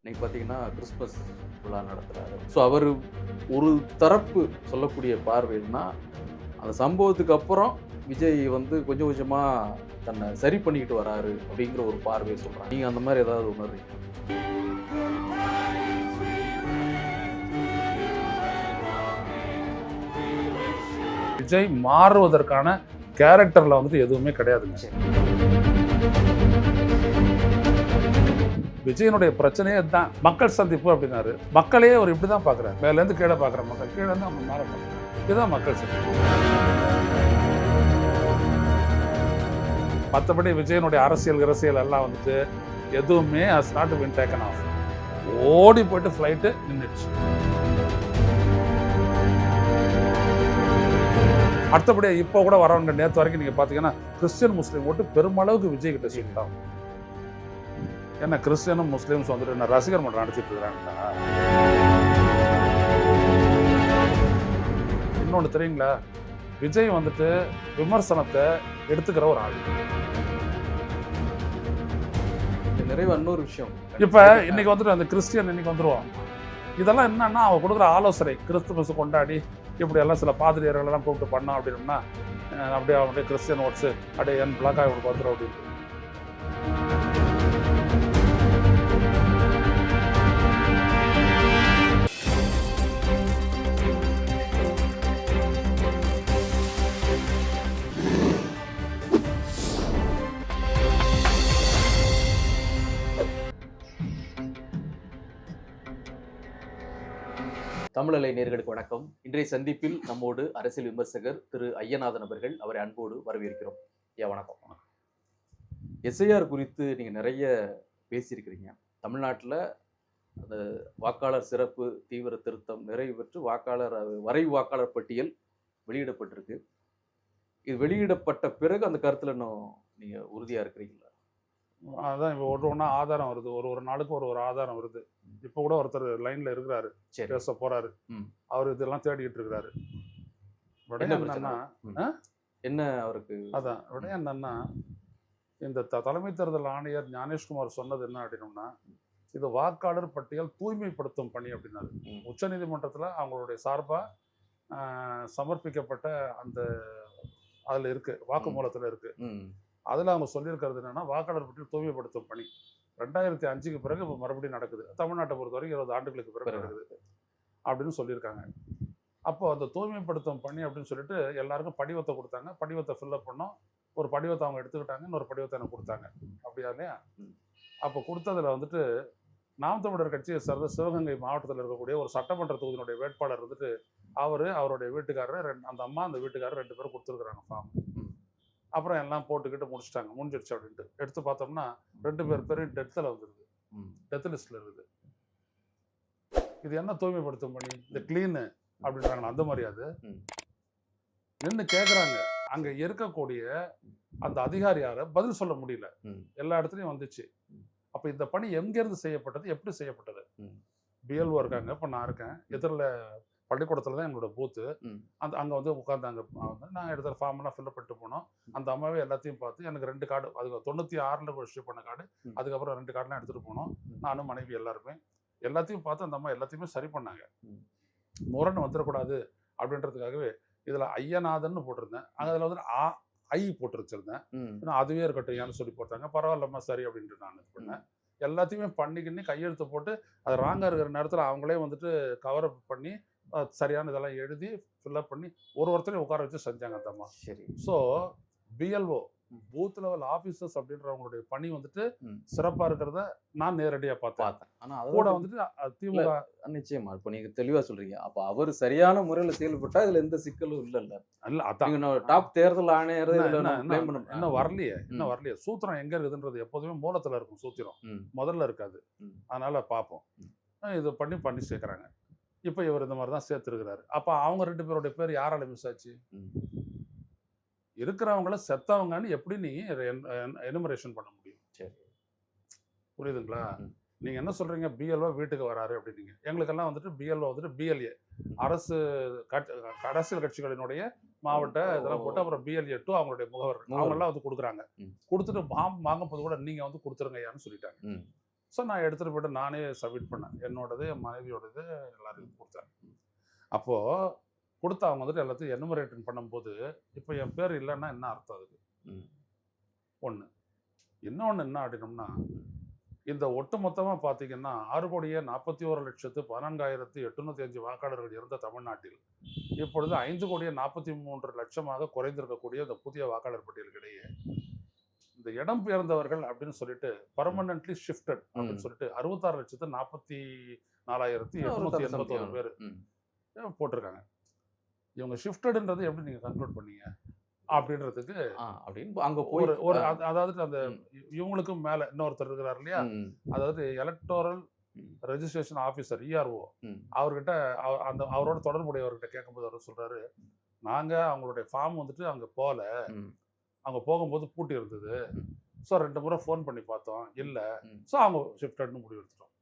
இன்னைக்கு பார்த்தீங்கன்னா கிறிஸ்மஸ் விழா நடத்துகிறாரு ஸோ அவர் ஒரு தரப்பு சொல்லக்கூடிய பார்வைன்னா அந்த சம்பவத்துக்கு அப்புறம் விஜய் வந்து கொஞ்சம் கொஞ்சமாக தன்னை சரி பண்ணிக்கிட்டு வராரு அப்படிங்கிற ஒரு பார்வையை சொல்கிறாங்க நீங்கள் அந்த மாதிரி ஏதாவது உணர்றீங்க விஜய் மாறுவதற்கான கேரக்டர்ல வந்துட்டு எதுவுமே கிடையாதுங்க. விஜயனுடைய பிரச்சனையே தான் மக்கள் சந்திப்பு அப்படின்னாரு. மக்களே அவர் இப்படி தான் பார்க்குறாரு மேலேருந்து கீழே பார்க்குற மக்கள் கீழே தான் அவங்க மேலே பார்க்குறாங்க இதுதான் மக்கள் சந்திப்பு. மற்றபடி விஜயனுடைய அரசியல் அரசியல் எல்லாம் வந்துட்டு எதுவுமே as not been taken off ஓடி போயிட்டு ஃப்ளைட்டு நின்றுச்சு அடுத்தபடியாக இப்போ கூட வரவங்க நேற்று வரைக்கும் நீங்கள் பார்த்தீங்கன்னா கிறிஸ்டியன் முஸ்லீம் ஓட்டு பெருமளவுக்கு விஜய் கிட்ட சொல்லிட்டாங்க என்ன கிறிஸ்டியனும் முஸ்லீம்ஸ் வந்துட்டு என்ன ரசிகர் மன்றம் நடத்திட்டு இருக்கிறாங்கடா இன்னொன்று தெரியுங்களா? விஜய் வந்துட்டு விமர்சனத்தை எடுத்துக்கிற ஒரு ஆள். நிறைவா இன்னொரு விஷயம். இப்போ இன்னைக்கு வந்துட்டு அந்த கிறிஸ்டியன் இன்னைக்கு வந்துருவான். இதெல்லாம் என்னன்னா அவன் கொடுக்குற ஆலோசனை கிறிஸ்துமஸ் கொண்டாடி இப்படி எல்லாம் சில பாதிரியர்களெல்லாம் கூப்பிட்டு பண்ணோம் அப்படின்னோம்னா அஹ் அப்படியே அப்படியே கிறிஸ்டியன் ஓட்ஸு அப்படியே என் பிளாக்காக இவனுக்கு வந்துடும் அப்படின்னு. தமிழலை நேர்களுக்கு வணக்கம். இன்றைய சந்திப்பில் நம்மோடு அரசியல் விமர்சகர் திரு ஐயநாதன் அவர்கள் அவரை அன்போடு வரவேற்கிறோம். ஐயா வணக்கம். எஸ்ஐஆர் குறித்து நீங்கள் நிறைய பேசியிருக்கிறீங்க. தமிழ்நாட்டில் அந்த வாக்காளர் சிறப்பு தீவிர திருத்தம் நிறைவு பெற்று வாக்காளர் வரைவு வாக்காளர் பட்டியல் வெளியிடப்பட்டிருக்கு. இது வெளியிடப்பட்ட பிறகு அந்த கருத்தில் இன்னும் நீங்கள் உறுதியாக இருக்கிறீங்களா? அதான் இப்போ ஒன்று ஒன்றா ஆதாரம் வருது. ஒரு ஒரு நாளுக்கு ஒரு ஒரு ஆதாரம் வருது. இப்போ கூட ஒருத்தர் லைனில் இருக்கிறாரு. பேச போறாரு. ம். அவர் இதெல்லாம் தேடிக்கிட்டு இருக்கிறாரு. விடயம்? என்னன்னா என்ன அவருக்கு? அதான். விடயம் என்னன்னா இந்த த- தலைமை தேர்தல் ஆணையர் ஞானேஷ்குமார் சொன்னது என்ன அப்படின்னோம்னா இது வாக்காளர் பட்டியல் தூய்மைப்படுத்தும் பணி அப்படின்னாரு. உச்சநீதிமன்றத்தில் அவங்களுடைய சார்பாக சமர்ப்பிக்கப்பட்ட அந்த அதில் இருக்கு. வாக்குமூலத்தில் இருக்கு. ம். அதில் அவங்க சொல்லியிருக்கிறது என்னன்னா வாக்காளர் பட்டியல் தூய்மைப்படுத்தும் பணி. ரெண்டாயிரத்தி அஞ்சுக்கு பிறகு இப்போ மறுபடியும் நடக்குது. தமிழ்நாட்டை பொறுத்த வரைக்கும் இருபது ஆண்டுகளுக்கு பிறகு. நடக்குது. அப்படின்னு சொல்லியிருக்காங்க. அப்போ அந்த தூய்மைப்படுத்தும் பணி அப்படின்னு சொல்லிட்டு எல்லாருக்கும் படிவத்தை கொடுத்தாங்க. படிவத்தை ஃபில்அப் பண்ணோம். ஒரு படிவத்தை அவங்க எடுத்துக்கிட்டாங்க. இன்னொரு படிவத்தை எனக்கு கொடுத்தாங்க. அப்படியா இல்லையா. அப்போ கொடுத்ததுல வந்துட்டு நாம் தமிழர் கட்சியை சார்ந்த சிவகங்கை மாவட்டத்தில் இருக்கக்கூடிய ஒரு சட்டமன்ற தொகுதியினுடைய வேட்பாளர் வந்துட்டு அவர் அவருடைய வீட்டுக்காரர் ரெண்டு அந்த அம்மா அந்த வீட்டுக்காரர் ரெண்டு பேரும் கொடுத்துருக்குறாங்க ஃபார்ம். அப்புறம் எல்லாம் போட்டுக்கிட்டு முடிச்சிட்டாங்க. முடிஞ்சிடுச்சு அப்படின்ட்டு. எடுத்து பார்த்தோம்னா ரெண்டு பேர் பேரும் டெத்தில் வந்துருது. டெத் லிஸ்ட்ல இருக்குது. இது என்ன தூய்மைப்படுத்தும் பணி? இந்த க்ளீனு அப்படின்றாங்களா அந்த மாதிரி அது. நின்று கேட்குறாங்க அங்க இருக்கக்கூடிய அந்த அதிகாரியார பதில் சொல்ல முடியல. எல்லா இடத்துலையும் வந்துச்சு. அப்ப இந்த பணி எங்கிருந்து செய்யப்பட்டது? எப்படி செய்யப்பட்டது. பிஎல்ஓ இருக்காங்க. இப்போ நான் இருக்கேன். எதிரில் பள்ளிக்கூடத்துல தான் என்னோட பூத்து. அந்த அங்கே வந்து உட்காந்தாங்க வந்து நான் எடுத்த ஃபார்ம்லாம் ஃபில்அப் பண்ணிட்டு போனோம். அந்த அம்மாவே எல்லாத்தையும் பார்த்து எனக்கு ரெண்டு கார்டு அது தொண்ணூற்றி ஆறில் ரெஜிஸ்டர் பண்ண கார்டு. அதுக்கப்புறம் ரெண்டு கார்டுலாம் எடுத்துகிட்டு போனோம். நானும் மனைவி எல்லாருமே. எல்லாத்தையும் பார்த்து அந்த அம்மா எல்லாத்தையுமே சரி பண்ணாங்க. முரண் வந்துடக்கூடாது அப்படின்றதுக்காகவே இதில் ஐயநாதன்னு போட்டிருந்தேன். அங்கே அதில் வந்து ஆ ஐ போட்டு வச்சிருந்தேன் இன்னும் அதுவே இருக்கட்டும் ஏன்னு சொல்லி போட்டாங்க பரவாயில்லம்மா சரி அப்படின்ட்டு நான் இது பண்ணேன். எல்லாத்தையுமே பண்ணிக்கின்னு கையெழுத்து போட்டு அது ராங்காக இருக்கிற நேரத்தில் அவங்களே வந்துட்டு கவர் அப் பண்ணி சரியான இதெல்லாம் எழுதி ஃபில்அப் பண்ணி ஒரு ஒருத்தரையும் உட்கார வச்சு செஞ்சாங்க அந்த அம்மா. சரி. So BLO. Booth level officers அப்படின்றவங்களுடைய பணி வந்துட்டு. சிறப்பாக இருக்கிறத நான் நேரடியாக பார்த்தேன். பார்த்தேன். ஆனா கூட வந்துட்டு திமுக நிச்சயமா இப்போ நீங்க தெளிவா சொல்றீங்க. அப்ப அவர் சரியான முறையில செயல்பட்டா இதுல எந்த சிக்கலும் இல்லல்ல. இல்ல அதான். நீங்க டாப் தேர்தல் ஆணையர் என்ன- இதுல என்ன- இன்னும் வரலையே. இன்னும் வரலையே. சூத்திரம் எங்க இருக்குதுன்றது எப்போதுமே மூலத்துல இருக்கும் சூத்திரம். முதல்ல இருக்காது. அதனால பார்ப்போம். இது பண்ணி பண்ணி சேர்க்குறாங்க. இப்போ இவர் இந்த மாதிரி தான் சேர்த்துருக்கிறாரு. அப்போ அவங்க ரெண்டு பேருடைய பேர் யாரால மிஸ் ஆச்சு. இருக்கிறவங்கள செத்தவங்கன்னு எப்படி நீ எனுமரேஷன் பண்ண முடியும்? சரி. புரியுதுங்களா? ம். நீங்க என்ன சொல்றீங்க? பிஎல்ஓ வீட்டுக்கு வராரு அப்படின்னீங்க. எங்களுக்கெல்லாம் வந்துட்டு பிஎல்ஓ வந்துட்டு பிஎல்ஏ அரசு அரசியல் கட்சிகளினுடைய மாவட்ட இதெல்லாம். போட்டு அப்புறம் பிஎல்ஏ டூ அவங்களுடைய முகவர். அவங்கெல்லாம் வந்து கொடுக்குறாங்க. கொடுத்துட்டு பாம் வாங்கும் போது கூட நீங்க வந்து கொடுத்துருங்க ஐயான்னு சொல்லிட்டாங்க. ஸோ நான் எடுத்துகிட்டு போயிட்டு நானே சப்மிட் பண்ணேன். என்னோடது என் மனைவியோடது எல்லாருக்கும் கொடுத்தேன். அப்போது கொடுத்து அவங்க வந்துட்டு எல்லாத்தையும் எனுமரேட்டன் பண்ணும்போது இப்போ என் பேர் இல்லைன்னா என்ன அர்த்தம் அதுக்கு. ஒன்று இன்னொன்று என்ன அப்படின்னோம்னா இந்த ஒட்டு மொத்தமாக பார்த்தீங்கன்னா ஆறு கோடியே நாற்பத்தி ஒரு லட்சத்து பதினான்காயிரத்து எட்டுநூற்றி அஞ்சு வாக்காளர்கள் இருந்த தமிழ்நாட்டில் இப்பொழுது ஐந்து கோடியே நாற்பத்தி மூன்று லட்சமாக குறைந்திருக்கக்கூடிய இந்த புதிய வாக்காளர் பட்டியலுக்கிடையே இந்த இடம் பெயர்ந்தவர்கள் அப்படின்னு சொல்லிட்டு பர்மனன்ட்லி ஷிஃப்டட் அப்படின்னு. சொல்லிட்டு அறுபத்தாறு லட்சத்து நாற்பத்தி நாலாயிரத்தி எட்நூத்தி எண்பத்தோரு. பேர். போட்டிருக்காங்க இவங்க ஷிஃப்டடுன்றது எப்படி நீங்கள் கன்க்ளூட் பண்ணீங்க அப்படின்றதுக்கு அப்படின்னு அங்க ஒரு ஒரு அதாவது அந்த. இவங்களுக்கும் மேல இன்னொருத்தர் இருக்கிறார் இல்லையா அதாவது எலக்டோரல். Registration officer ERO. அவர்கிட்ட அவ- அந்த அவரோட தொடர்புடையவர்கிட்ட கேட்கும்போது அவர் சொல்றாரு நாங்க அவங்களுடைய ஃபார்ம் வந்துட்டு அங்க போகல ம். அவங்க போகும்போது பூட்டி இருந்தது. ஸோ ரெண்டு முறை ஃபோன் பண்ணி பார்த்தோம் இல்ல. ஸோ அவங்க ஷிஃப்டட்னு முடிவு எடுத்துட்டோம்.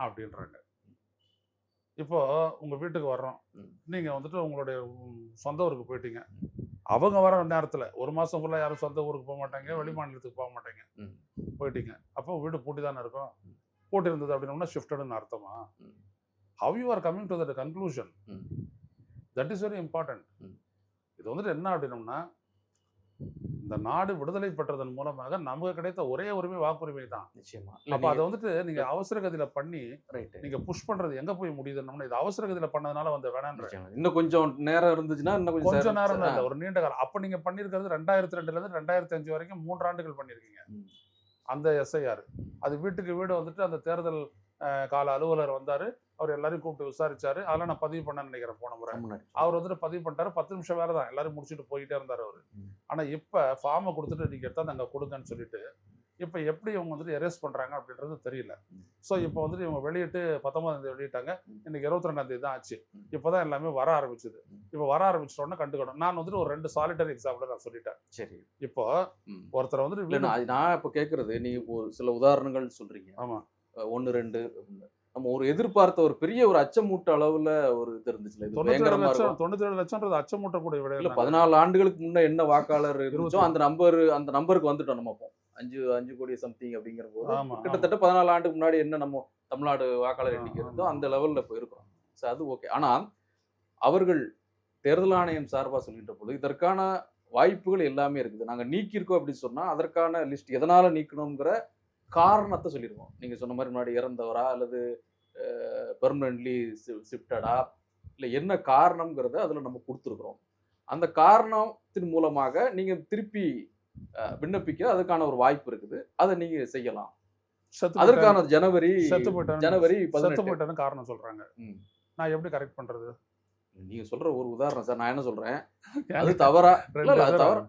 அப்படின்றாங்க இப்போ உங்க வீட்டுக்கு வர்றோம் ம். நீங்க வந்துட்டு உங்களுடைய சொந்த ஊருக்கு போயிட்டீங்க அவங்க வர நேரத்துல ஒரு மாசம் ஃபுல்லா யாரும் சொந்த ஊருக்கு போக மாட்டாங்க வெளி மாநிலத்துக்கு போக மாட்டாங்க. போயிட்டீங்க அப்போ வீடு பூட்டி தானே இருக்கும். பூட்டி இருந்தது அப்படின்னோம்னா ஷிஃப்டட்னு அர்த்தமா. How you are coming to that conclusion. That is very important. இது வந்துட்டு என்ன அப்படின்னோம்னா இந்த நாடு விடுதலை பெற்றதன் மூலமாக நமக்கு கிடைத்த ஒரே உரிமை வாக்குரிமை தான். நிச்சயமா. அப்ப அதை வந்துட்டு நீங்க அவசர கதியில பண்ணி ரைட் நீங்க புஷ் பண்றது எங்க போய் முடியுதுன்னா இது அவசர கதியில பண்ணதுனால வந்த வேணான்ற. இன்னும் கொஞ்சம் நேரம் இருந்துச்சுன்னா இன்னும் கொஞ்சம் நேரம் இல்ல ஒரு நீண்ட காலம். அப்ப நீங்க பண்ணிருக்கிறது ரெண்டாயிரத்தி ரெண்டுல இருந்து ரெண்டாயிரத்தி அஞ்சு வரைக்கும் மூன்று ஆண்டுகள் பண்ணிருக்கீங்க. அந்த எஸ்ஐஆர் அது வீட்டுக்கு வீடு வந்துட்டு அந்த தேர்தல் கால அலுவலர் வந்தாரு அவர் எல்லாரையும் கூப்பிட்டு விசாரிச்சாரு அதெல்லாம் நான் பதிவு பண்ண நினைக்கிறேன் போன முறை. அவர் வந்துட்டு பதிவு பண்ணிட்டாரு பத்து நிமிஷம் வேலை தான் எல்லாரும் முடிச்சுட்டு போயிட்டே இருந்தாரு அவரு ம். ஆனா இப்ப ஃபார்மை கொடுத்துட்டு நீங்க எடுத்தாந்து அங்க கொடுங்கன்னு சொல்லிட்டு இப்ப எப்படி இவங்க வந்துட்டு எரேஸ் பண்றாங்க அப்படின்றது தெரியல. ஸோ இப்போ வந்துட்டு இவங்க வெளியிட்டு பத்தொன்பதாம் தேதி வெளியிட்டாங்க. இன்னைக்கு இருபத்தி ரெண்டாம் தேதி தான் ஆச்சு ம். இப்போதான் எல்லாமே வர ஆரம்பிச்சது. இப்போ வர ஆரம்பிச்சிட்டோன்னா கண்டுக்கணும் நான் வந்துட்டு ஒரு ரெண்டு சாலிட்டரி எக்ஸாம்பிள் நான் சொல்லிட்டேன் சரி இப்போ. ஒருத்தர் வந்துட்டு நான் இப்ப கேக்குறது நீங்க இப்போ ஒரு சில உதாரணங்கள் சொல்றீங்க ஆமா ஒண்ணு ரெண்டு. நம்ம ஒரு எதிர்பார்த்த ஒரு பெரிய ஒரு அச்சமூட்ட அளவுல ஒரு இது இருந்துச்சுல ஏழு பயங்கரமா லட்சம் தொண்ணூத்தி ஏழு லட்சம்ன்றது அச்சமூட்டக்கூடிய இல்ல விட பதினாலு ஆண்டுகளுக்கு முன்ன என்ன வாக்காளர் இருந்துச்சோ அந்த நம்பர் அந்த நம்பருக்கு வந்துட்டோம் நம்ம அப்போ. அஞ்சு அஞ்சு கோடி சம்திங் அப்படிங்கிற போது கிட்டத்தட்ட பதினாலு ஆண்டுக்கு முன்னாடி என்ன நம்ம தமிழ்நாடு வாக்காளர் எண்ணிக்கை இருந்தோ. அந்த லெவல்ல போயிருக்கோம் ஸோ அது ஓகே ஆனா அவர்கள் தேர்தல் ஆணையம் சார்பா சொல்கின்ற போது இதற்கான வாய்ப்புகள் எல்லாமே இருக்குது. நாங்க நீக்கியிருக்கோம் அப்படின்னு சொன்னா அதற்கான லிஸ்ட் எதனால நீக்கணுங்கிற காரணத்தை சொல்லியிருக்கோம் நீங்க சொன்ன மாதிரி முன்னாடி இறந்தவரா அல்லது பெர்மனன்ட்லி ஷிஃப்டடா இல்லை என்ன காரணம்ங்கிறத அதில் நம்ம கொடுத்துருக்குறோம். அந்த காரணத்தின் மூலமாக நீங்க திருப்பி விண்ணப்பிக்க அதுக்கான ஒரு வாய்ப்பு இருக்குது. அதை நீங்க செய்யலாம். அதற்கான ஜனவரி ஜனவரி செத்து காரணம் சொல்றாங்க. நான் எப்படி கரெக்ட் பண்றது? நீங்க சொல்ற ஒரு உதாரணம் சார் நான் என்ன சொல்றேன்? அது தவறா அது தவறு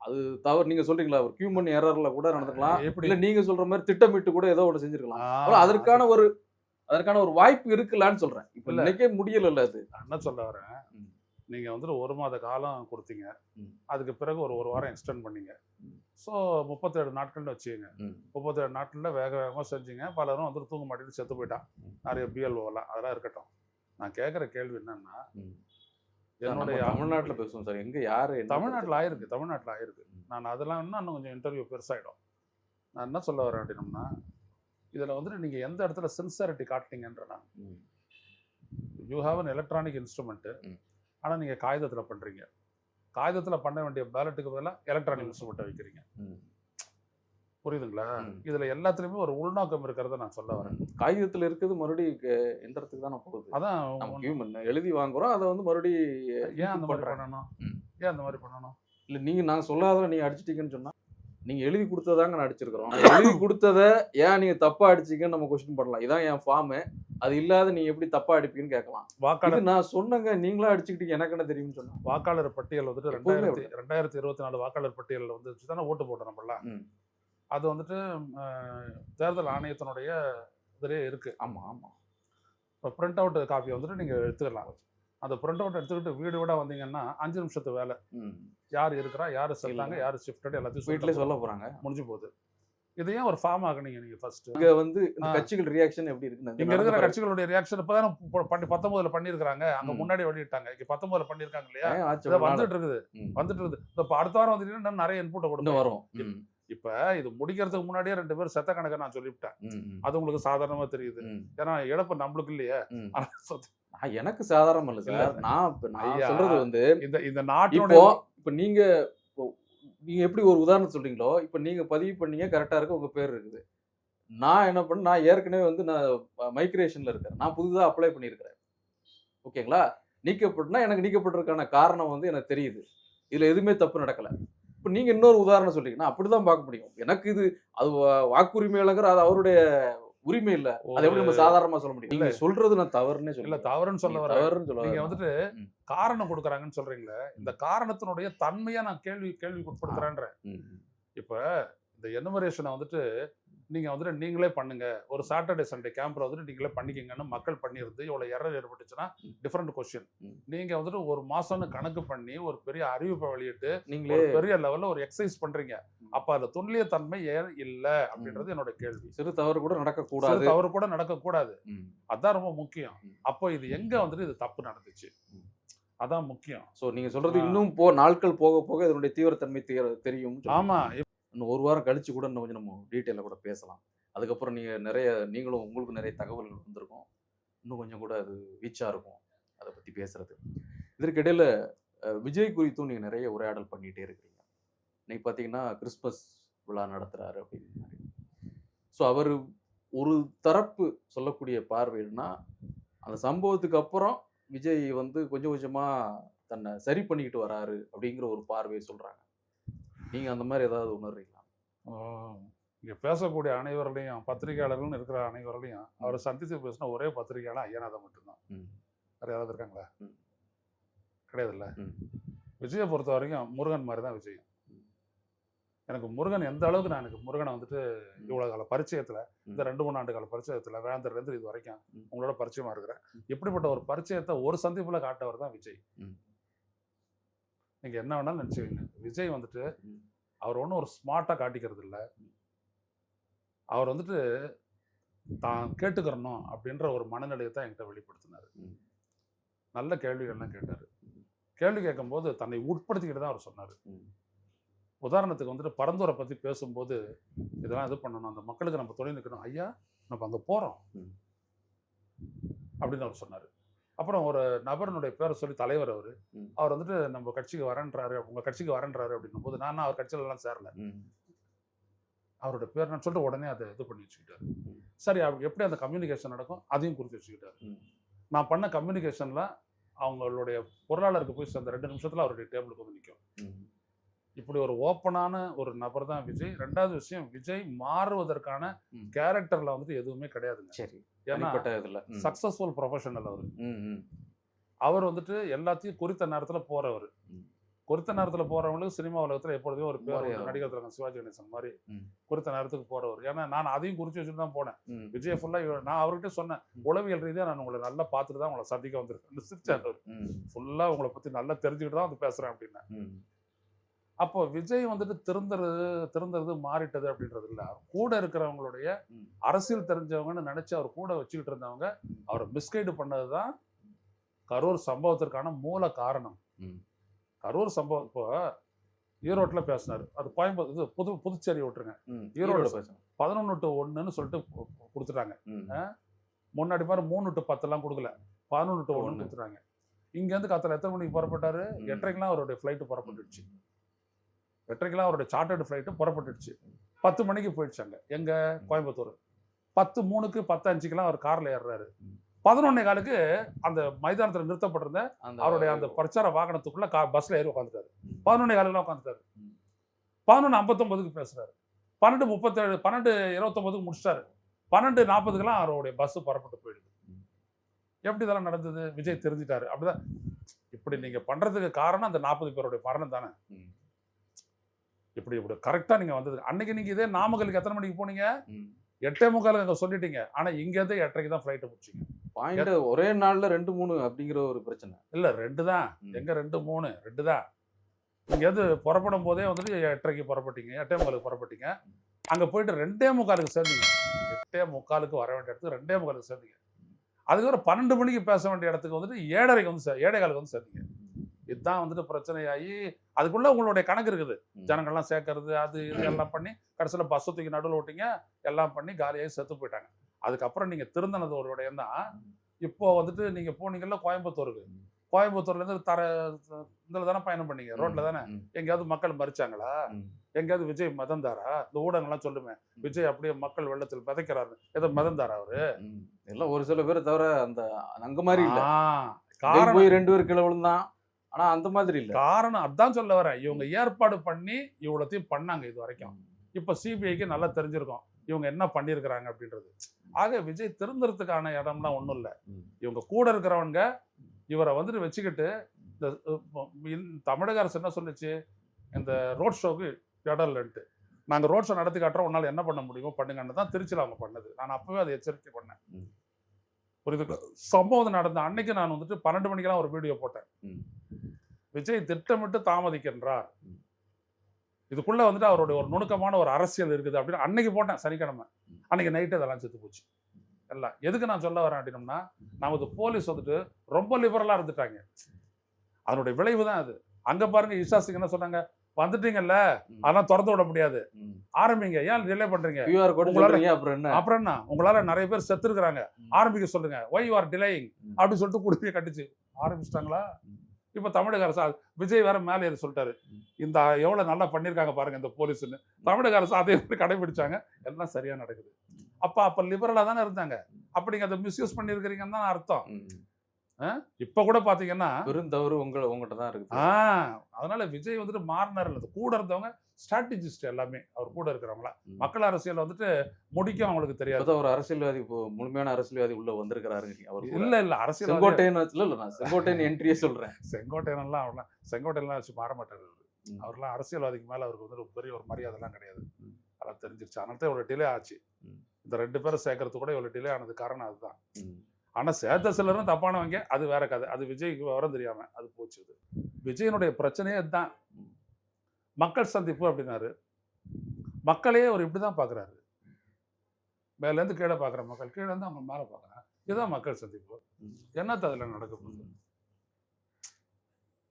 அது தவறு நீங்க சொல்றீங்களா ஒரு ஹியூமன் எரர்ல கூட நடந்துக்கலாம் எப்படி இல்ல நீங்க சொல்ற மாதிரி திட்டமிட்டு கூட ஏதோ ஒன்று செஞ்சிருக்கலாம் அதற்கான ஒரு அதற்கான ஒரு வாய்ப்பு இருக்குல்லான்னு சொல்றேன் இப்ப. இன்னைக்கே முடியல அது என்ன சொல்ல வரேன் ம். நீங்க வந்துட்டு ஒரு மாத காலம் கொடுத்தீங்க. அதுக்கு பிறகு ஒரு ஒரு வாரம் எக்ஸ்டெண்ட் பண்ணீங்க. ஸோ முப்பத்தேழு நாட்கள்னு வச்சுக்கோங்க. முப்பத்தேழு நாட்களில் வேக வேகமாக செஞ்சீங்க பலரும் வந்துட்டு தூங்க மாட்டேன்னு செத்து போயிட்டான். நிறைய பிஎல்ஓலாம் அதெல்லாம் இருக்கட்டும் நான் கேட்குற கேள்வி என்னன்னா. என்னுடைய தமிழ்நாட்டுல பேசுவோம் சார். எங்க யாரு தமிழ்நாட்டில் ஆயிருக்கு தமிழ்நாட்டில் ஆயிருக்கு நான் அதெல்லாம் இன்னும் கொஞ்சம் இன்டர்வியூ பெருசாயிடும். நான் என்ன சொல்ல வரேன் அப்படின்னம்னா இதில் வந்துட்டு நீங்கள் எந்த இடத்துல சின்சாரிட்டி காட்டுனீங்கன்ற நான். ம். You have an electronic instrument. ஆனால் நீங்கள் காகிதத்தில் பண்ணுறீங்க காகிதத்தில் பண்ண வேண்டிய பேலட்டுக்கு பதிலாக எலக்ட்ரானிக் இன்ஸ்ட்ருமெண்ட்டை வைக்கிறீங்க. புரியுதுங்களா. இதில் எல்லாத்துலேயுமே ஒரு உள்நோக்கம் இருக்கிறத நான் சொல்ல வரேன். காகிதத்துல இருக்குது மறுபடியும் எந்திரத்துக்கு தானே போகுது. அதான் நம்ம உன்- ஹியூமன் எழுதி வாங்குறோம் அதை வந்து மறுபடியும் ஏன் அந்த மாதிரி. பண்ணணும். ஏன் அந்த மாதிரி பண்ணணும்? இல்ல நீங்க நான் சொல்லாத நீங்க அடிச்சிட்டீங்கன்னு சொன்னா நீங்க எழுதி கொடுத்ததாங்க நான் அடிச்சிருக்கிறோம். எழுதி கொடுத்தத ஏன் நீங்க தப்பா அடிச்சீங்கன்னு நம்ம கொஸ்டின் பண்ணலாம். இதான் என் ஃபார்ம் அது இல்லாத நீங்க எப்படி தப்பா அடிப்பீங்கன்னு கேட்கலாம். வாக்காளர் நான் சொன்னங்க நீங்களா அடிச்சுக்கிட்டீங்க எனக்கு என்ன தெரியும்னு சொன்னா. வாக்காளர் பட்டியல் வந்துட்டு ரெண்டாயிரத்தி ரெண்டாயிரத்தி இருபத்தி நாலு வாக்காளர் பட்டியலில் வந்து தானே ஓட்டு போட்டோம் நம்மளாம். அது வந்துட்டு தேர்தல் ஆணையத்தினுடைய இதிலே இருக்கு. ஆமா ஆமா. இப்போ பிரிண்ட் அவுட் காப்பி வந்துட்டு நீங்கள் எடுத்துக்கலாம். அந்த பிரிண்ட் அவுட் எடுத்துக்கிட்டு வீடு வீடாக வந்தீங்கன்னா அஞ்சு நிமிஷத்து வேலை. யார் இருக்கிறா யார் இல்ல. யார் ஷிஃப்டட் எல்லாத்தையும் சொல்லிட்டு சொல்ல போறாங்க. முடிஞ்சு போகுது. இதை ஏன் ஒரு ஃபார்ம் ஆகுனீங்க நீங்கள் ஃபர்ஸ்ட் இங்க வந்து. கட்சிகள் ரியாக்ஷன் எப்படி இருக்குன்னு இங்க இருக்கிற கட்சிகளுடைய ரியாக்ஷன் இப்போ தானே பண்ணி பத்தொன்பதுல பண்ணியிருக்காங்க அங்க. முன்னாடி வெளியிட்டாங்க. இங்க பத்தொன்பதுல பண்ணியிருக்காங்க இல்லையா? வந்துட்டு இருக்குது. வந்துட்டு இருக்குது. இப்போ அடுத்த வாரம் வந்துட்டீங்கன்னா நிறைய இன்புட்டை கொடுக்கும் வரும். இப்ப இது முடிக்கிறதுக்கு முன்னாடியே ரெண்டு பேரும் செத்த கணக்கை நான் சொல்லிவிட்டேன். அது உங்களுக்கு சாதாரணமா தெரியுது. ஏன்னா இழப்பு நம்மளுக்கு இல்லையே. எனக்கு சாதாரணம் இல்ல சார். நான் இப்ப நான் ஐயா, சொல்றது வந்து இந்த இந்த நாட்டினுடைய இப்ப நீங்க நீங்க எப்படி ஒரு உதாரணம் சொல்றீங்களோ இப்ப நீங்க பதிவு பண்ணீங்க கரெக்டா இருக்கு உங்க பேர் இருக்குது. நான் என்ன பண்ண நான் ஏற்கனவே வந்து நான் மைக்ரேஷன்ல இருக்கேன். நான் புதுதா அப்ளை பண்ணியிருக்கிறேன். ஓகேங்களா? நீக்கப்பட்டுனா எனக்கு நீக்கப்பட்டிருக்கான காரணம் வந்து எனக்கு தெரியுது. இதுல எதுவுமே தப்பு நடக்கல. இப்போ நீங்க இன்னொரு உதாரணம் சொல்றீங்கன்னா அப்படிதான் பார்க்க முடியும். எனக்கு இது அது வாக்குரிமை இழங்குற அது அவருடைய உரிமை இல்ல. அதை எப்படி நம்ம சாதாரணமா சொல்ல முடியும்? நீங்க சொல்றது நான் தவறுன்னே இல்ல சொல்ல தவறுன்னு சொல்ல வர தவறுன்னு சொல்ல நீங்க. வந்துட்டு. காரணம் கொடுக்குறாங்கன்னு சொல்றீங்களே இந்த காரணத்தினுடைய தன்மையா நான் கேள்வி கேள்விக்கு ம், ம். இப்ப இந்த எனுமரேஷனை வந்துட்டு நீங்க வந்துட்டு நீங்களே பண்ணுங்க ஒரு சாட்டர்டே சண்டே கேம்ப்ல வந்துட்டு நீங்களே பண்ணிக்கங்கன்னு மக்கள் பண்ணியிருந்து இவ்வளவு எரர் ஏற்பட்டுச்சுன்னா. டிஃப்ரெண்ட் கொஸ்டின் ம். நீங்க வந்துட்டு ஒரு மாசம்னு கணக்கு பண்ணி ஒரு பெரிய அறிவிப்பை வெளியிட்டு நீங்களே பெரிய லெவல்ல ஒரு எக்ஸசைஸ் பண்றீங்க ம். அப்ப அதுல துல்லிய தன்மை ஏன் இல்ல அப்படின்றது என்னோட கேள்வி சிறு தவறு கூட நடக்க சிறு கூடாது தவறு கூட நடக்க கூடாது ம். அதான் ரொம்ப முக்கியம். அப்போ இது எங்க வந்துட்டு இது தப்பு நடந்துச்சு. அதான் முக்கியம் சோ நீங்க சொல்றது ஆ. இன்னும் போ நாட்கள் போக போக இதனுடைய தீவிரத்தன்மை தெரிய- தெரியும் ஆமா இன்னும் ஒரு வாரம் கழிச்சு கூட இன்னும் கொஞ்சம் நம்ம டீட்டெயிலாக கூட பேசலாம். அதுக்கப்புறம் நீங்கள் நிறைய நீங்களும் உங்களுக்கு நிறைய தகவல்கள் வந்திருக்கும். இன்னும் கொஞ்சம் கூட அது வீச்சாக இருக்கும் அதை பற்றி பேசுறது. இதற்கிடையில் விஜய் குறித்தும் நீங்கள் நிறைய உரையாடல் பண்ணிகிட்டே இருக்கிறீங்க. இன்னைக்கு பார்த்தீங்கன்னா கிறிஸ்மஸ் விழா நடத்துகிறாரு அப்படின்னு ஸோ அவர் ஒரு தரப்பு சொல்லக்கூடிய பார்வைன்னா அந்த சம்பவத்துக்கு அப்புறம் விஜய் வந்து கொஞ்சம் கொஞ்சமாக தன்னை சரி பண்ணிக்கிட்டு வராரு அப்படிங்கிற ஒரு பார்வையை சொல்கிறாங்க நீங்க அந்த மாதிரி ஏதாவது உணர்றீங்களா இங்க பேசக்கூடிய அனைவர்களையும் பத்திரிகையாளர்கள் இருக்கிற அனைவர்களையும் அவரை சந்தித்து பேசின ஒரே பத்திரிகையாளர் ஐயநாதன் மட்டும்தான். வேற யாராவது இருக்காங்களா. கிடையாதுல்ல. விஜயை பொறுத்த வரைக்கும் முருகன் மாதிரி தான் விஜய் ம். எனக்கு முருகன் எந்த அளவுக்கு நான் எனக்கு முருகனை வந்துட்டு இவ்வளவு கால பரிச்சயத்துல இந்த. ரெண்டு மூணு ஆண்டு கால பரிச்சயத்துல வேந்தர்ல இருந்து இது வரைக்கும். உங்களோட பரிச்சயமா இருக்கிறேன். இப்படிப்பட்ட ஒரு பரிச்சயத்தை ஒரு சந்திப்புல காட்டவர் தான் விஜய் ம். நீங்க என்ன வேணாலும் நினைச்சுக்கீங்க விஜய் வந்துட்டு. அவர் ஒன்றும் ஒரு ஸ்மார்ட்டா காட்டிக்கிறது இல்ல அவர் வந்துட்டு தான் கேட்டுக்கிறணும் அப்படின்ற ஒரு மனநிலையை தான் என்கிட்ட வெளிப்படுத்தினார். நல்ல கேள்விகள்லாம் கேட்டார். கேள்வி கேட்கும்போது தன்னை உட்படுத்திக்கிட்டு தான் அவர் சொன்னார். உதாரணத்துக்கு வந்துட்டு பரந்தூரை பற்றி பேசும்போது இதெல்லாம் இது பண்ணணும் அந்த மக்களுக்கு நம்ம தொழில் நிற்கணும் ஐயா நம்ம அங்கே போகிறோம். அப்படின்னு அவர் சொன்னார் அப்புறம் ஒரு நபரினுடைய பேரை சொல்லி தலைவர் அவர். அவர் வந்துட்டு நம்ம கட்சிக்கு வரேன்றாரு உங்கள் கட்சிக்கு வரேன்றாரு அப்படின்னும் போது நான் அவர் கட்சியிலலாம் சேரல. அவரோட பேர் நான் சொல்லிட்டு உடனே அதை இது பண்ணி வச்சுக்கிட்டாரு. சரி எப்படி அந்த கம்யூனிகேஷன் நடக்கும் அதையும் குறித்து வச்சுக்கிட்டாரு. நான் பண்ண கம்யூனிகேஷனில் அவங்களுடைய பொருளாளருக்கு போய் சேர்ந்த ரெண்டு நிமிஷத்தில் அவருடைய டேபிளுக்கு வந்து நிற்கும். இப்படி ஒரு ஓப்பனான ஒரு நபர் தான் விஜய் ரெண்டாவது விஷயம் விஜய் மாறுவதற்கான. கேரக்டர்ல வந்துட்டு எதுவுமே கிடையாதுங்க சரி ஏன்னா. சக்சஸ்ஃபுல் ப்ரொஃபஷனல் அவர். அவர் வந்துட்டு எல்லாத்தையும் குறித்த நேரத்துல போறவர். குறித்த நேரத்துல போறவங்களுக்கு சினிமா உலகத்துல எப்பொழுதுமே ஒரு பேர். நடிகர் திலகம் சிவாஜி கணேசன் மாதிரி. குறித்த நேரத்துக்கு போறவர் ஏன்னா நான் அதையும் குறிச்சு வச்சுட்டு தான் போனேன். விஜய் ஃபுல்லா நான் அவர்கிட்ட சொன்னேன் உளவியல் ரீதியா நான் உங்களை நல்லா பார்த்துட்டு தான் உங்களை சந்திக்க வந்திருக்கேன் சிரிச்சார் அவர். ஃபுல்லா உங்களை பத்தி நல்லா தெரிஞ்சுக்கிட்டு தான் வந்து பேசுறேன் அப்படின்னு. அப்போ விஜய் வந்துட்டு திருந்துறது திருந்துறது மாறிட்டது அப்படின்றது இல்ல. கூட இருக்கிறவங்களுடைய. அரசியல் தெரிஞ்சவங்கன்னு நினைச்சு அவர் கூட வச்சுக்கிட்டு இருந்தவங்க அவரை மிஸ்கைடு பண்ணதுதான் கரூர் சம்பவத்திற்கான மூல காரணம். கரூர் சம்பவம் இப்போ ஈரோட்ல பேசினாரு. அது கோயம்புத்தூர் இது புது புதுச்சேரி விட்டுருங்க. ம். ஈரோடு ஈரோடு பேசணும் பதினொன்று டு ஒன்றுன்னு சொல்லிட்டு கொடுத்துட்டாங்க. முன்னாடி மாதிரி மூணு டு பத்தெல்லாம் கொடுக்கல. பதினொன்று டு ஒன்று. கொடுத்துட்டாங்க. இங்கேருந்து காத்தால எத்தனை மணிக்கு புறப்பட்டாரு. எட்டரைக்கெல்லாம் அவருடைய ஃப்ளைட்டு புறப்பட்டுடுச்சு. எட்டரைக்கெல்லாம் அவருடைய சார்ட்டர்டு ஃப்ளைட்டு புறப்பட்டுடுச்சு பத்து மணிக்கு போயிடுச்சாங்க எங்க கோயம்புத்தூர் பத்து மூணுக்கு பத்து அஞ்சுக்கெல்லாம் அவர் கார்ல ஏறுறாரு. பதினொன்னே காலுக்கு அந்த மைதானத்தில் நிறுத்தப்பட்டிருந்த அவருடைய அந்த பிரச்சார வாகனத்துக்குள்ள கா பஸ்ல ஏறி உட்காந்துட்டாரு. பதினொன்னே காலுக்குலாம் உட்காந்துட்டாரு. பதினொன்று ஐம்பத்தொன்பதுக்கு பேசுறாரு பன்னெண்டு முப்பத்தேழு பன்னெண்டு இருபத்தொன்பதுக்கு முடிச்சிட்டாரு பன்னெண்டு நாற்பதுக்கெல்லாம் அவருடைய பஸ் புறப்பட்டு போயிடுது. எப்படி இதெல்லாம் நடந்தது விஜய் தெரிஞ்சிட்டாரு அப்படிதான் இப்படி நீங்க பண்றதுக்கு காரணம் அந்த நாற்பது பேருடைய மரணம் தானே. இப்படி இப்படி கரெக்டா நீங்க வந்தது. அன்னைக்கு நீங்க இதே நாமக்கலுக்கு எத்தனை மணிக்கு போனீங்க. எட்டே முக்காலுக்கு அங்க சொல்லிட்டீங்க. ஆனா இங்க இருந்து எட்டரைக்கு தான் ஃபிளைட்டை பிடிச்சிங்க. பாயிண்ட் ஒரே நாள்ல ரெண்டு மூணு அப்படிங்கிற ஒரு பிரச்சனை. இல்ல ரெண்டு தான். எங்க ரெண்டு மூணு? ரெண்டு தான். நீங்க எது புறப்படும் போதே வந்துட்டு எட்டரைக்கு புறப்பட்டீங்க. எட்டே முக்காலுக்கு புறப்பட்டீங்க. அங்க போயிட்டு ரெண்டே முக்காலுக்கு சேர்ந்தீங்க. எட்டே முக்காலுக்கு வர வேண்டிய இடத்துக்கு ரெண்டே முக்காலுக்கு சேர்ந்தீங்க. அதுக்கப்புறம் பன்னெண்டு மணிக்கு பேச வேண்டிய இடத்துக்கு வந்துட்டு ஏழரைக்கு வந்து ஏழே காலுக்கு வந்து சேர்ந்தீங்க. இதுதான் வந்துட்டு பிரச்சனையாகி அதுக்குள்ள உங்களுடைய கணக்கு இருக்குது. ஜனங்கள்லாம் சேர்க்கறது அது இது எல்லாம் பண்ணி கடைசியில் பஸ் தூக்கி நடுவில் விட்டீங்க எல்லாம் பண்ணி காலியாகி செத்து போயிட்டாங்க. அதுக்கப்புறம் நீங்க திருந்தினது ஒரு விடயம் தான். இப்போ வந்துட்டு நீங்க போனீங்கல்ல கோயம்புத்தூருக்கு. ம். கோயம்புத்தூர்ல இருந்து தர இதுல தானே பயணம் பண்ணீங்க? ரோட்ல தானே? எங்கேயாவது மக்கள் மறிச்சாங்களா. எங்கேயாவது விஜய் மதந்தாரா? இந்த ஊடகங்கள்லாம் சொல்லுமே. விஜய் அப்படியே மக்கள் வெள்ளத்தில் விதைக்கிறாரு ஏதோ மதந்தாரா அவரு. எல்லாம் ஒரு சில பேர் தவிர அந்த அங்க மாதிரி காரணம் ரெண்டு பேர் கீழே விழுந்தான் ஆனா அந்த மாதிரி இல்ல. காரணம் அதான் சொல்ல வரேன். இவங்க ஏற்பாடு பண்ணி இவ்வளோத்தையும் பண்ணாங்க இது வரைக்கும். இப்போ சிபிஐக்கு நல்லா தெரிஞ்சிருக்கும். இவங்க என்ன பண்ணியிருக்கிறாங்க அப்படின்றது. ஆக விஜய் திருந்துறதுக்கான இடம்லாம் ஒன்றும் இல்லை. இவங்க கூட இருக்கிறவங்க இவரை வந்துட்டு வச்சுக்கிட்டு இந்த தமிழக அரசு என்ன சொல்லுச்சு? இந்த ரோட் ஷோக்கு இடம் இல்லைன்ட்டு நாங்கள் ரோட் ஷோ நடத்தி காட்டுறோம். உன்னால் என்ன பண்ண முடியுமோ பண்ணுங்கன்னு தான் திருச்சியில் அவங்க பண்ணது. நான் அப்பவே அதை எச்சரிக்கை பண்ணேன். புரியுது சம்பவம் நடந்த அன்னைக்கு நான் வந்துட்டு பன்னெண்டு மணிக்கெல்லாம் ஒரு வீடியோ போட்டேன். விஜய் திட்டமிட்டு தாமதிக்கின்றார். இதுக்குள்ள வந்துட்டு அவருடைய ஒரு நுணுக்கமான ஒரு அரசியல் இருக்குது அப்படின்னு அன்னைக்கு போட்டேன் சனிக்கிழமை. அன்னைக்கு நைட்டு அதெல்லாம் செத்து போச்சு எல்லாம் எதுக்கு நான் சொல்ல வரேன் அப்படின்னம்னா நமது போலீஸ் வந்துட்டு ரொம்ப லிபரலா இருந்துட்டாங்க அதனுடைய விளைவு தான் அது அங்க பாருங்க இஷா சிங் என்ன சொன்னாங்க வந்துட்டீங்கல்ல. அதெல்லாம் திறந்து விட முடியாது. ஆரம்பிங்க ஏன் டிலே பண்றீங்க அப்புறம் என்ன அப்புறம் என்ன உங்களால நிறைய பேர் செத்து இருக்கிறாங்க. ஆரம்பிக்க சொல்லுங்க ஒய் ஆர் டிலேயிங். அப்படின்னு சொல்லிட்டு குடுமையை கட்டுச்சு ஆரம்பிச்சிட்டாங்களா. இப்ப தமிழக அரசு விஜய் வேற மேலே ஏறி சொல்லிட்டாரு. இந்த எவ்வளவு நல்லா பண்ணிருக்காங்க பாருங்க இந்த போலீஸ்னு தமிழக அரசு அதே மாதிரி கடைபிடிச்சாங்க. எல்லாம் சரியா நடக்குது. அப்ப அப்ப லிபரலா தானே இருந்தாங்க. அப்ப நீங்க அதை மிஸ்யூஸ் பண்ணிருக்கிறீங்கன்னு தான் அர்த்தம். இப்ப கூட பாத்தீங்கன்னா பெருந்தவறு உங்க உங்ககிட்ட தான் இருக்குது. ஆ அதனால விஜய் வந்துட்டு மாறினார் இல்லை. கூட இருந்தவங்க ஸ்ட்ராட்டஜிஸ்ட் எல்லாமே அவர் கூட இருக்கிறவங்களா. மக்கள் அரசியல் வந்துட்டு முடிக்க அவங்களுக்கு தெரியாது ஒரு அரசியல்வாதி இப்போ முழுமையான அரசியல்வாதி உள்ள வந்திருக்கிறாருங்க அவர். இல்ல இல்ல அரசியல் செங்கோட்டையன் இல்ல நான் செங்கோட்டையன் என்ட்ரியே சொல்றேன் செங்கோட்டையனெல்லாம் அவர்லாம் செங்கோட்டையெல்லாம் வச்சு மாற மாட்டார். அவர்லாம் அரசியல்வாதிக்கு மேல அவருக்கு வந்து பெரிய ஒரு மரியாதைலாம் கிடையாது. அதெல்லாம் தெரிஞ்சிருச்சு அதனால தான் இவ்வளோ டிலே ஆச்சு. இந்த ரெண்டு பேரும் சேர்க்கறது கூட இவ்வளோ டிலே ஆனது காரணம் அதுதான். ஆனா சேர்த்த சிலரும் தப்பானவங்க அது வேற கதை அது விஜய்க்கு விவரம் தெரியாம அது போச்சு விஜயனுடைய பிரச்சனையே ம். மக்கள் சந்திப்பு அப்படின்னாரு. மக்களையே அவர் இப்படிதான் பாக்குறாரு. மேல இருந்து கீழே பாக்குற மக்கள் கீழே இருந்து அவங்க மேல பாக்குறாங்க. இதுதான் மக்கள் சந்திப்பு. என்னத்த அதுல நடக்க போகுது?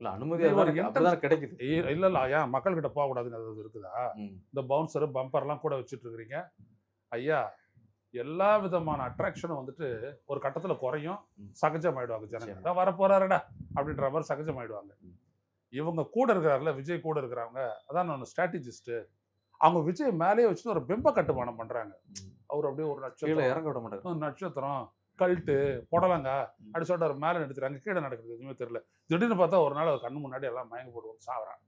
இல்ல அனுமதி கிடைக்குது. இல்ல இல்ல ஏன் மக்கள் கிட்ட போக கூடாதுன்னு அது இருக்குதா. இந்த பவுன்சர் பம்பர்லாம் கூட வச்சுட்டு இருக்கிறீங்க. ஐயா எல்லா விதமான அட்ராக்ஷனும் வந்துட்டு ஒரு கட்டத்துல குறையும். சகஜமாயிடுவாங்க ஜனங்க. தான் வரப்போறாருடா அப்படின்ற மாதிரி சகஜமாயிடுவாங்க. இவங்க கூட இருக்கிறாருல விஜய் கூட இருக்கிறவங்க அதான் நான் ஸ்ட்ராட்டஜிஸ்ட் அவங்க விஜய் மேலேயே வச்சுட்டு ஒரு பிம்ப கட்டுமானம் பண்றாங்க. ம். அவர் அப்படியே ஒரு நட்சத்திரம். இறங்க விட மாட்டாங்க ஒரு நட்சத்திரம் கல்ட்டு புடலங்க. அப்படி சொல்லிட்டு அவர் மேலே நிறுத்துறாங்க கீழே நடக்குது எதுவுமே தெரியல. திடீர்னு பார்த்தா ஒரு நாள் அவர் கண்ணு முன்னாடி எல்லாம் மயங்க போடுவோம் சாவறான்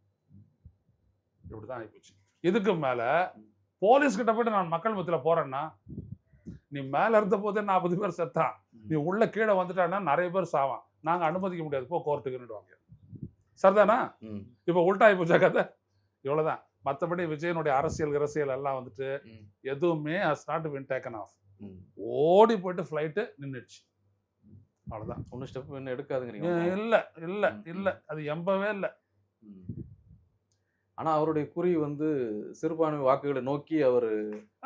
இப்படிதான் ஆயிப்போச்சு இதுக்கு மேல போலீஸ் கிட்ட போயிட்டு நான் மக்கள் மத்தியில போறேன்னா நீ மேல இருந்த போதே நாற்பது பேர் செத்தான். நீ உள்ள கீழே வந்துட்டான்னா நிறைய பேர் சாவான். நாங்க அனுமதிக்க முடியாது. போ கோர்ட்டுக்குன்னுடுவாங்க சரிதானா. இப்போ உள்டாய் போச்சா கதை இவ்வளவுதான். மற்றபடி விஜயனுடைய அரசியல் அரசியல் எல்லாம் வந்துட்டு. எதுவுமே has not been taken off. ஓடி போயிட்டு ஃப்ளைட்டு நின்றுடுச்சு அவ்வளவுதான். ஒன்னும் ஸ்டெப் இன்னும் எடுக்காதுங்கிறீங்க இல்ல இல்ல. இல்ல. அது எம்பவே இல்ல. ஆனா அவருடைய குறி வந்து சிறுபான்மை வாக்குகளை நோக்கி அவர்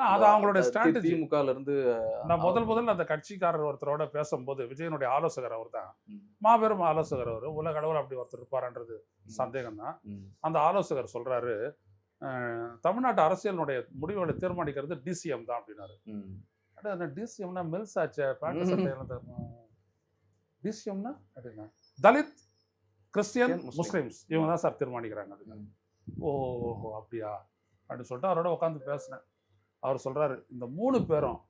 அது அவங்களுடைய ஸ்ட்ராட்டஜி திமுகல இருந்து நான் முதல் முதல்ல அந்த கட்சிக்காரர் ஒருத்தரோட பேசும்போது விஜயனுடைய ஆலோசகர் அவர் தான். மாபெரும் ஆலோசகர் அவர். உலக அளவில் அப்படி ஒருத்தர் இருப்பாருன்றது சந்தேகம் தான். அந்த ஆலோசகர் சொல்றாரு அஹ், தமிழ்நாட்டு அரசியலுடைய முடிவுகளை தீர்மானிக்கிறது டிசிஎம் தான் அப்படின்னாரு. அந்த டிசிஎம்னா மில்ஸ் ஆச்சே? டிசிஎம்னா அப்படின்னா தலித் கிறிஸ்டியன். முஸ்லிம்ஸ். இவங்க தான் சார் தீர்மானிக்கிறாங்க அப்படின்னா. ஓஹோ அப்படியா? அப்படின்னு சொல்லிட்டு அவரோட உட்காந்து பேசினேன். அவர் சொல்றாரு இந்த மூணு பேரும்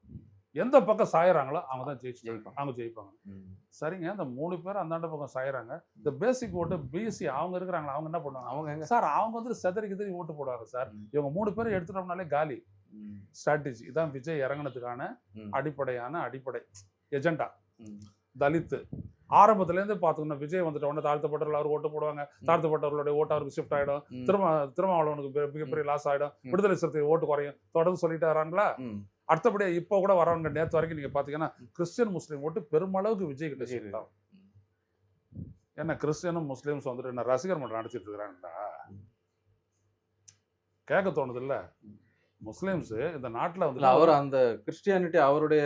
எந்த பக்கம் சாயறாங்களோ அவங்க தான் ஜெயிச்சு ஜெயிப்பாங்க. அவங்க ஜெயிப்பாங்க. சரிங்க இந்த மூணு பேர் அந்தாண்ட பக்கம் சாயறாங்க. இந்த பேசிக் ஓட்டு பிஎஸ்சி அவங்க இருக்கிறாங்களா அவங்க என்ன பண்ணுவாங்க? அவங்க சார் அவங்க வந்து செதறி கிதறி ஓட்டு போடுவாங்க சார். இவங்க மூணு பேரும் எடுத்துட்டோம்னாலே காலி. ஸ்ட்ராட்டஜி இதான் விஜய் இறங்குனதுக்கான. அடிப்படையான அடிப்படை. எஜெண்டா. தலித்து. ஆரம்பத்துலேருந்து பார்த்தோம்னா விஜய் வந்துட்ட உடனே தாழ்த்தப்பட்டவர்கள் அவர் ஓட்டு போடுவாங்க. தாழ்த்தப்பட்டவர்களுடைய ஓட்டு அவருக்கு ஷிஃப்ட் ஆகிடும். திரும்ப திருமாவளவனுக்கு மிகப்பெரிய லாஸ் ஆகிடும். விடுதலை சிறுத்தை ஓட்டு குறையும். தொடர்ந்து சொல்லிட்டு வராங்களா ம். அடுத்தபடியா இப்போ கூட வரவங்க நேற்று வரைக்கும் நீங்க பாத்தீங்கன்னா கிறிஸ்டியன் முஸ்லீம் ஓட்டு பெருமளவுக்கு விஜய் கிட்ட ஆகும். ஏன்னா கிறிஸ்டியனும் முஸ்லீம்ஸ் வந்துட்டு என்ன ரசிகர் மன்றம் நடத்திட்டு இருக்கிறாங்கடா. கேட்க தோணுது இல்ல. முஸ்லீம்ஸ் இந்த நாட்டுல வந்து அவர் அந்த கிறிஸ்டியானிட்டி அவருடைய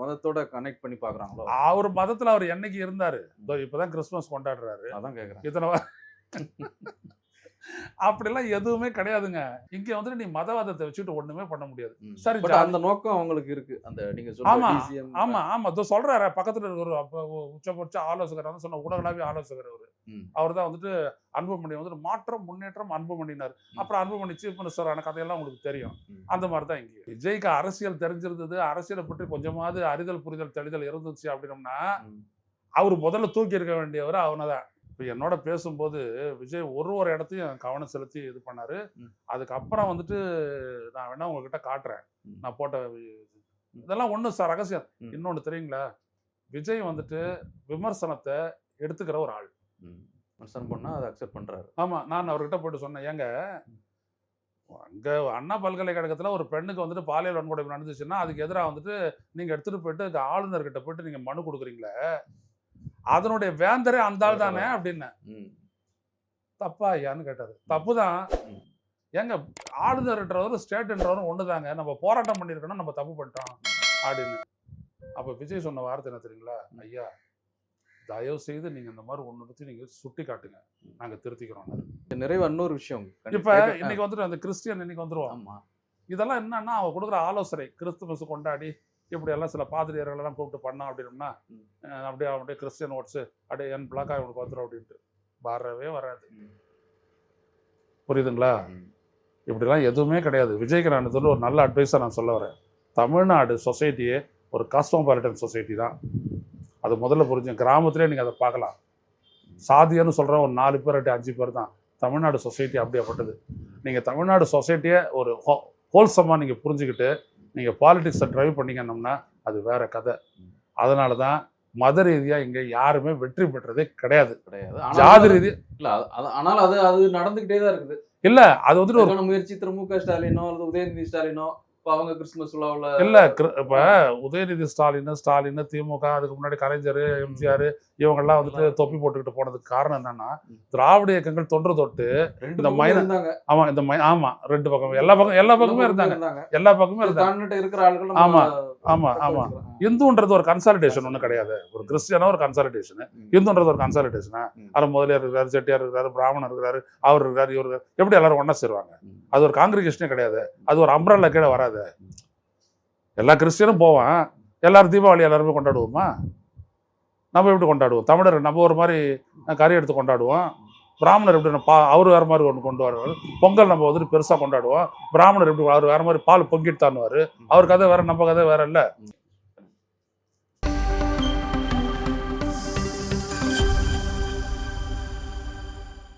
மதத்தோட கனெக்ட் பண்ணி பாக்குறாங்களோ அவர் மதத்துல அவர் என்னைக்கு இருந்தாரு? இதோ இப்பதான் கிறிஸ்துமஸ் கொண்டாடுறாரு. அதான் கேக்குறேன். இத்தனை அப்படிலாம் எதுவுமே கிடையாதுங்க. இங்க வந்துட்டு நீ மதவாதத்தை வச்சுட்டு ஒண்ணுமே பண்ண முடியாது. சரி, அந்த நோக்கம் அவங்களுக்கு இருக்கு. அந்த நீங்க ஆமா, ஆமா ஆமா. இதோ சொல்றாரு பக்கத்துல இருக்கிற ஒரு அப்ப உ- உச்சபட்ச ஆலோசகர் சொன்ன உலகளாவிய ஆலோசகர் அவரு. அவர் தான் வந்துட்டு அன்புமணி வந்துட்டு மாற்றம் முன்னேற்றம் அன்புமணினார் அப்புறம் அன்புமணி சீஃப் மினிஸ்டர் ஆன கதையெல்லாம் உங்களுக்கு தெரியும். அந்த மாதிரி தான் இங்கே விஜய்க்கு அரசியல் தெரிஞ்சிருந்தது. அரசியலை பற்றி கொஞ்சமாவது அறிதல் புரிதல் தெளிதல் இருந்துச்சு அப்படின்னம்னா. அவர் முதல்ல தூக்கி இருக்க வேண்டியவர் அவனை தான் இப்போ என்னோட பேசும்போது விஜய் ஒரு ஒரு இடத்தையும் கவனம் செலுத்தி இது பண்ணாரு. அதுக்கப்புறம் வந்துட்டு நான் வேணா உங்ககிட்ட காட்டுறேன். நான் போட்ட இதெல்லாம் ஒன்றும் சார் ரகசியம். இன்னொன்று தெரியுங்களா? விஜய் வந்துட்டு விமர்சனத்தை எடுத்துக்கிற ஒரு ஆள். ம். விமர்சனம் பண்ணா அதை அக்செப்ட் பண்றாரு. ஆமாம் நான் அவர்கிட்ட போயிட்டு சொன்னேன் ஏங்க அங்கே அண்ணா பல்கலைக்கழகத்தில் ஒரு பெண்ணுக்கு வந்துட்டு பாலியல் வன்கொடுமை நடந்துச்சுன்னா அதுக்கு எதிராக வந்துட்டு நீங்கள் எடுத்துகிட்டு போயிட்டு ஆளுநர்கிட்ட போயிட்டு நீங்கள் மனு கொடுக்குறீங்களே அதனுடைய வேந்தரே அந்த ஆள் தானே அப்படின்னு. தப்பா ஐயான்னு கேட்டாரு. தப்பு தான். ஏங்க ஆளுநர்ன்றவரும் ஸ்டேட்ன்றவரும் ஒன்று தாங்க நம்ம போராட்டம் பண்ணியிருக்கோம் நம்ம தப்பு பண்ணிட்டோம் அப்படின்னு. அப்போ விஜய் சொன்ன வார்த்தை என்ன தெரியுங்களா? ஐயா தயவு செய்து நீங்கள் இந்த மாதிரி ஒன்று பற்றி நீங்கள் சுட்டி காட்டுங்க. நாங்கள் திருத்திக்கிறோம் நிறைவா இன்னொரு விஷயம். இப்போ இன்னைக்கு வந்துட்டு அந்த கிறிஸ்டியன் இன்னைக்கு வந்துருவோம் ஆமா. இதெல்லாம் என்னன்னா அவ கொடுக்குற ஆலோசனை கிறிஸ்துமஸ் கொண்டாடி இப்படி எல்லாம் சில பாதிரியார்கள் எல்லாம் கூப்பிட்டு பண்ணோம் அப்படின்னம்னா ம். அஹ் அப்படியே அப்படியே கிறிஸ்டியன் ஓட்ஸ் அப்படியே என் பிளாக்கா இவனுக்கு வந்துடும் அப்படின்ட்டு. வரவே வராது. புரியுதுங்களா. இப்படிலாம் எதுவுமே கிடையாது. இதில் ஒரு நல்ல அட்வைஸாக நான் சொல்ல வரேன். தமிழ்நாடு சொசைட்டியே ஒரு காஸ்மோபாலிட்டன் சொசைட்டி தான். அது முதல்ல புரிஞ்சு கிராமத்திலே நீங்கள் அதை பார்க்கலாம். சாதியன்னு சொல்கிற ஒரு நாலு பேர் இல்லாட்டி அஞ்சு பேர் தான். தமிழ்நாடு சொசைட்டி அப்படியேப்பட்டது. நீங்கள் தமிழ்நாடு சொசைட்டியை ஒரு ஹோல்சமாக நீங்கள் புரிஞ்சுக்கிட்டு நீங்கள் பாலிடிக்ஸை ட்ரைவ் பண்ணீங்கன்னா அது வேற கதை. அதனால தான் மத ரீதியாக இங்கே யாருமே வெற்றி பெற்றதே கிடையாது. கிடையாது. ஜாதி ரீதி இல்ல அது- அது- ஆனாலும் அது அது நடந்துகிட்டே தான் இருக்குது. இல்லை அது வந்துட்டு ஒரு முயற்சி திரு மு க ஸ்டாலினோ அல்லது உதயநிதி ஸ்டாலினோ அவங்க கிறிஸ்துமஸ் விழாவுல இல்ல இப்ப உதயநிதி ஸ்டாலின் ஸ்டாலின் திமுக அதுக்கு முன்னாடி கலைஞர் எம்ஜிஆர் இவங்கெல்லாம் வந்துட்டு தொப்பி போட்டுக்கிட்டு போனதுக்கு காரணம் என்னன்னா திராவிட இயக்கங்கள் தொன்று தொட்டு இந்த பக்கமும் மைன- இருந்தாங்க. ஆமா இந்த மை- ஆமா ரெண்டு பக்கம். எல்லா பக்கம் எல்லா பக்கமே இருந்தாங்க. எல்லா பக்கமே இருந்தாங்க. இருக்கிற ஆளுகள் ஆமா, ஆமா, ஆமா. இந்துன்றது ஒரு கன்சாலிடேஷன் ஒன்றும் கிடையாது. ஒரு கிறிஸ்டியனா ஒரு கன்சாலிடேஷன். இந்துன்றது ஒரு கன்சாலிடேஷனா. அதில் முதலியார் இருக்காரு செட்டியார் இருக்காரு பிராமணர் இருக்காரு அவர் இருக்காரு இவர் எப்படி எல்லாரும் ஒண்ணா சேருவாங்க. அது ஒரு காங்கிரிகேஷனே கிடையாது. அது ஒரு அம்ரல்லா கீழே வராது. எல்லா கிறிஸ்டியனும் போவான். எல்லாரும் தீபாவளி எல்லாருமே கொண்டாடுவோமா? நம்ம எப்படி கொண்டாடுவோம்? தமிழர் நம்ம ஒரு மாதிரி கறி எடுத்து கொண்டாடுவோம். பிராமணர் எப்படி பா அவர் வேற மாதிரி ஒன்று கொண்டு வருவார். பொங்கல் நம்ம வந்துட்டு பெருசாக கொண்டாடுவோம். பிராமணர் எப்படி அவர் வேற மாதிரி பால் பொங்கிட்டு தாண்டுவார். அவர் கதை வேற நம்ம கதை வேற இல்லை.